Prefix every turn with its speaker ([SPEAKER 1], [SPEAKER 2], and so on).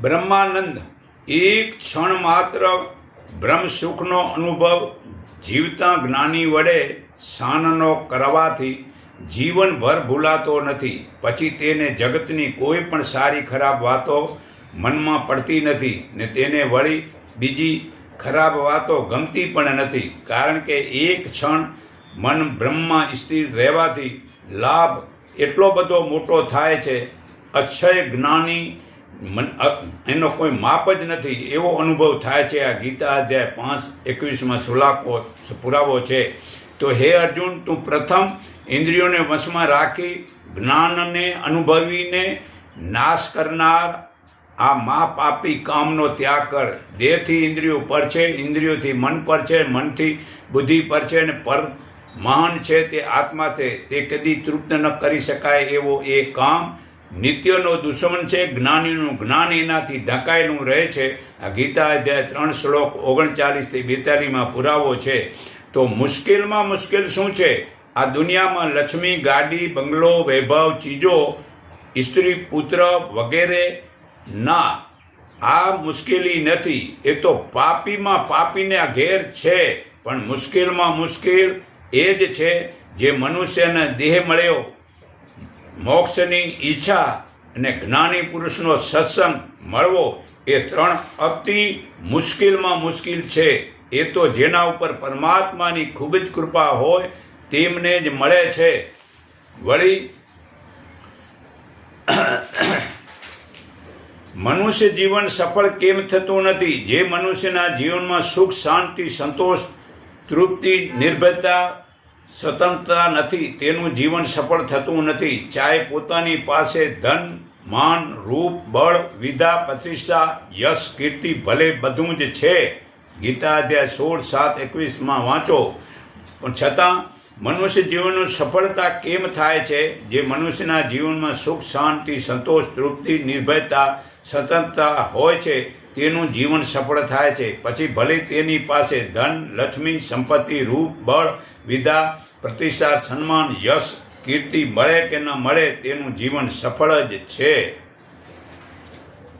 [SPEAKER 1] બ્રહ્માનંદ એક ક્ષણ માત્ર બ્રહ્મ સુખનો અનુભવ જીવતા જ્ઞાની વડે સાનનો કરવાથી જીવનભર ભૂલાતો નથી. પછી તેને જગતની કોઈ પણ સારી ખરાબ વાતો મનમાં પડતી નથી ને તેને વળી બીજી ખરાબ વાતો ગમતી પણ નથી. કારણ કે એક ક્ષણ મન બ્રહ્મમાં સ્થિર રહેવાથી લાભ એટલો બધો મોટો થાય છે. અક્ષય જ્ઞાની મન એનો કોઈ માપ જ નથી. એવો અનુભવ થાય છે આ ગીતા અધ્યાય પાંચ, એકવીસમાં સુલાકો પુરાવો છે. તો હે અર્જુન, તું પ્રથમ ઇન્દ્રિયોને વશમાં રાખી જ્ઞાનને અનુભવીને નાશ કરનાર આ મા પાપી કામનો ત્યાગ કર. દેહથી ઇન્દ્રિયો પર છે, ઇન્દ્રિયોથી મન પર છે, મનથી બુદ્ધિ પર છે અને પર મહાન છે તે આત્મા છે. તે કદી તૃપ્ત ન કરી શકાય એવો એ કામ નિત્યનો દુશ્મન છે, જ્ઞાનીનું જ્ઞાન એનાથી ઢંકાયેલું રહે છે. આ ગીતા અધ્યાય ત્રણ શ્લોક ઓગણચાલીસથી બેતાલીસમાં પુરાવો છે. તો મુશ્કેલમાં મુશ્કેલ શું છે? આ દુનિયામાં લક્ષ્મી, ગાડી, બંગલો, વૈભવ, ચીજો, સ્ત્રી, પુત્ર વગેરે ના. આ મુશ્કેલી નથી. એ તો પાપીમાં પાપીને આ ઘેર છે. પણ મુશ્કેલમાં મુશ્કેલ એ જ છે. જે મનુષ્યને દેહ મળ્યો મોક્ષની ઈચ્છા અને જ્ઞાની પુરુષનો સત્સંગ મળવો એ ત્રણ અતિ મુશ્કેલમાં મુશ્કેલ છે. એ તો જેના ઉપર પરમાત્માની ખૂબ જ કૃપા હોય તેમને જ મળે છે. વળી મનુષ્ય જીવન સફળ કેમ થતું નથી? જે મનુષ્યના જીવનમાં સુખ, શાંતિ, સંતોષ, તૃપ્તિ, નિર્ભયતા સ્વતંત્રતા નથી, તેનું જીવન સફળ થતું નથી. ચાહે પોતાની પાસે ધન, માન, રૂપ, બળ, વિધા, પ્રતિષ્ઠા, યશ, કીર્તિ, ભલે બધું જ છે. ગીતા અધ્યાય સોળ, સાત, એકવીસમાં વાંચો. પણ છતાં, મનુષ્ય જીવનનું સફળતા કેમ થાય છે? જે મનુષ્યના જીવનમાં સુખ, શાંતિ, સંતોષ, તૃપ્તિ, નિર્ભયતા, સ્વતંત્રતા હોય છે તેનું જીવન સફળ થાય છે. પછી ભલે તેની પાસે ધન, લક્ષ્મી, સંપત્તિ, રૂપ, બળ વિદ્યા પ્રતિસાદ સન્માન, યશ, કીર્તિ મળે કે ન મળે તેનું જીવન સફળ જ છે.